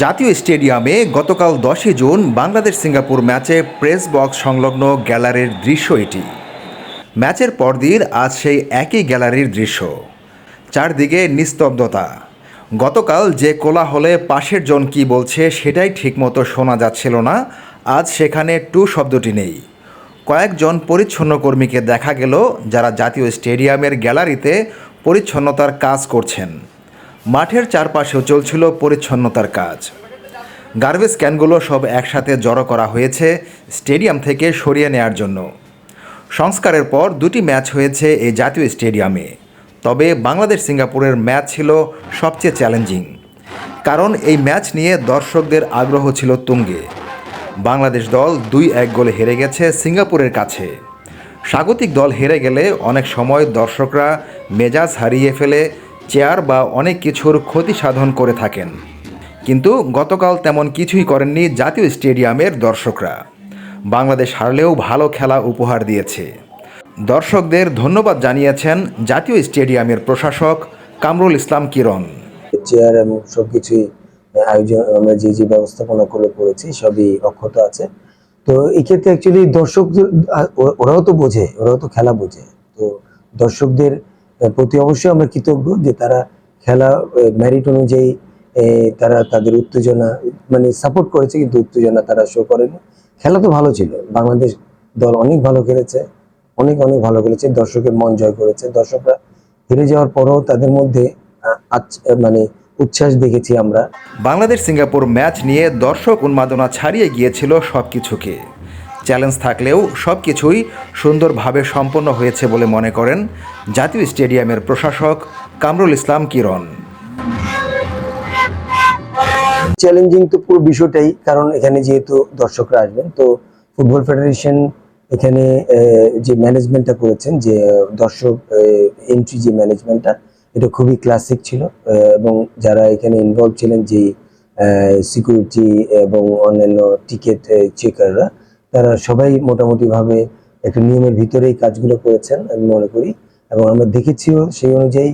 জাতীয় স্টেডিয়ামে গতকাল দশই জুন বাংলাদেশ সিঙ্গাপুর ম্যাচে প্রেস বক্স সংলগ্ন গ্যালারির দৃশ্য এটি। ম্যাচের পরদিন আজ সেই একই গ্যালারির দৃশ্য। চারদিকে নিস্তব্ধতা। গতকাল যে কোলাহলে পাশের জন কি বলছে সেটাই ঠিকমতো শোনা যাচ্ছিল না। আজ সেখানে টু শব্দটি নেই। কয়েকজন পরিচ্ছন্ন কর্মীকে দেখা গেল যারা জাতীয় স্টেডিয়ামের গ্যালারিতে পরিচ্ছন্নতার কাজ করছেন। মাঠের চারপাশেও চলছিল পরিচ্ছন্নতার কাজ। গার্বেজ ক্যানগুলো সব একসাথে জড়ো করা হয়েছে স্টেডিয়াম থেকে সরিয়ে নেয়ার জন্য। সংস্কারের পর দুটি ম্যাচ হয়েছে এই জাতীয় স্টেডিয়ামে। তবে বাংলাদেশ সিঙ্গাপুরের ম্যাচ ছিল সবচেয়ে চ্যালেঞ্জিং। কারণ এই ম্যাচ নিয়ে দর্শকদের আগ্রহ ছিল তুঙ্গে। বাংলাদেশ দল দুই এক গোলে হেরে গেছে সিঙ্গাপুরের কাছে। স্বাগতিক দল হেরে গেলে অনেক সময় দর্শকরা মেজাজ হারিয়ে ফেলে চেয়ার বা অনেক কিছুর ক্ষতি সাধন করে থাকেন। কিন্তু গতকাল তেমন কিছুই করেননি জাতীয় স্টেডিয়ামের দর্শকরা। বাংলাদেশ হারলেও ভালো খেলা উপহার দিয়েছে। দর্শকদের ধন্যবাদ জানিয়েছেন জাতীয় স্টেডিয়ামের প্রশাসক কামরুল ইসলাম কিরণ। চেয়ার এবং সবকিছুই আয়োজন, আমরা যে যে ব্যবস্থাপনা করে করেছি, সবই অক্ষত আছে। তো এক্ষেত্রে অ্যাকচুয়ালি দর্শক ওরাও তো বোঝে, ওরাও তো খেলা বোঝে। তো দর্শকদের প্রতি অবশ্যই আমরা কৃতজ্ঞ যে তারা খেলা ম্যারিট অনুযায়ী তারা তাদের উত্তেজনা মানে সাপোর্ট করেছে কিন্তু উত্তেজনা তারা শো করেনি। খেলা তো ভালো ছিল। বাংলাদেশ দল অনেক ভালো খেলেছে, অনেক অনেক ভালো খেলেছে। দর্শকের মন জয় করেছে। দর্শকরা হেরে যাওয়ার পরেও তাদের মধ্যে মানে উচ্ছ্বাস দেখেছি আমরা। বাংলাদেশ সিঙ্গাপুর ম্যাচ নিয়ে দর্শক উন্মাদনা ছাড়িয়ে গিয়েছিল সব কিছুকে চ্যালেঞ্জ থাকলেও সব কিছুই সুন্দরভাবে সম্পন্ন হয়েছে বলে মনে করেন জাতীয় স্টেডিয়ামের প্রশাসক কামরুল ইসলাম কিরণ। চ্যালেঞ্জিং তো পুরো বিষয়টাই, কারণ এখানে যেহেতু দর্শকরা আসবেন, তো ফুটবল ফেডারেশন এখানে যে ম্যানেজমেন্টটা করেছেন, যে দর্শক এন্ট্রি যে ম্যানেজমেন্টটা, এটা খুবই ক্লাসিক ছিল এবং যারা এখানে ইনভলভ ছিলেন, যে সিকিউরিটি এবং অন্যান্য টিকিট চেকাররা তারা সবাই মোটামুটিভাবে একটা নিয়মের ভিতরেই কাজগুলো করেছেন আমি মনে করি। এবং আমরা দেখেছিও সেই অনুযায়ী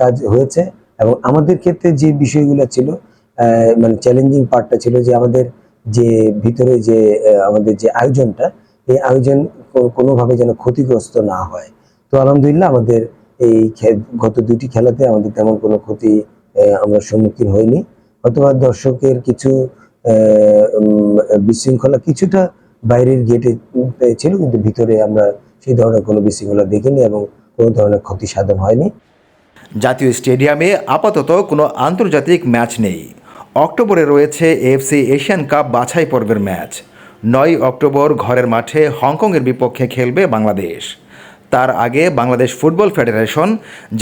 কাজ হয়েছে। এবং আমাদের ক্ষেত্রে যে বিষয়গুলো ছিল মানে চ্যালেঞ্জিং পার্টটা ছিল যে আমাদের যে ভিতরে যে আমাদের যে আয়োজনটা, এই আয়োজন কোনোভাবে যেন ক্ষতিগ্রস্ত না হয়। তো আলহামদুলিল্লাহ আমাদের এই গত দুটি খেলাতে আমাদের তেমন কোনো ক্ষতি আমরা সম্মুখীন হইনি। অথবা দর্শকের কিছু বিশৃঙ্খলা কিছুটা বাইরের গেটে ছিল কিন্তু ভিতরে আমরা সেই ধরনের কোনো বিশৃঙ্খলা দেখিনি এবং কোনো ধরনের ক্ষতি সাধন হয়নি। জাতীয় স্টেডিয়ামে আপাতত কোনো আন্তর্জাতিক ম্যাচ নেই। অক্টোবরে রয়েছে এএফসি এশিয়ান কাপ বাছাই পর্বের ম্যাচ। নয় অক্টোবর ঘরের মাঠে হংকংয়ের বিপক্ষে খেলবে বাংলাদেশ। তার আগে বাংলাদেশ ফুটবল ফেডারেশন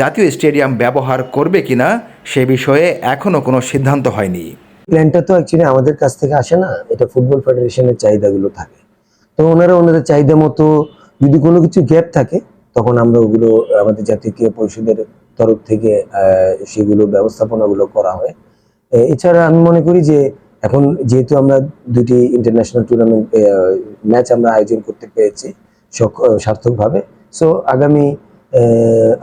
জাতীয় স্টেডিয়াম ব্যবহার করবে কিনা সে বিষয়ে এখনও কোনো সিদ্ধান্ত হয়নি। প্ল্যানটা তো অ্যাকচুয়ালি আমাদের কাছ থেকে আসে না। এটা ফুটবল ফেডারেশনের চাহিদাগুলো থাকে। তো ওনারা ওনাদের চাহিদা মতো যদি কোনো কিছু গ্যাপ থাকে, তখন আমরা ওগুলো, আমাদের জাতীয় ক্রীড়া পরিষদের তরফ থেকে সেগুলো ব্যবস্থাপনাগুলো করা হয়। এছাড়া আমি মনে করি যে এখন যেহেতু আমরা দুটি ইন্টারন্যাশনাল টুর্নামেন্ট ম্যাচ আমরা আয়োজন করতে পেরেছি সার্থকভাবে। সো আগামী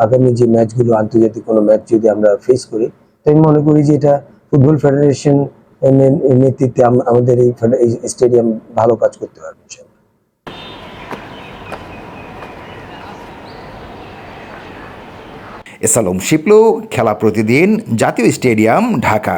আগামী যে ম্যাচগুলো আন্তর্জাতিক কোনো ম্যাচ যদি আমরা ফেস করি, তো আমি মনে করি যে এটা ফুটবল ফেডারেশন নেতৃত্বে আমাদের এই স্টেডিয়াম ভালো কাজ করতে পারবে। এসালম শিপলু, খেলা প্রতিদিন, জাতীয় স্টেডিয়াম, ঢাকা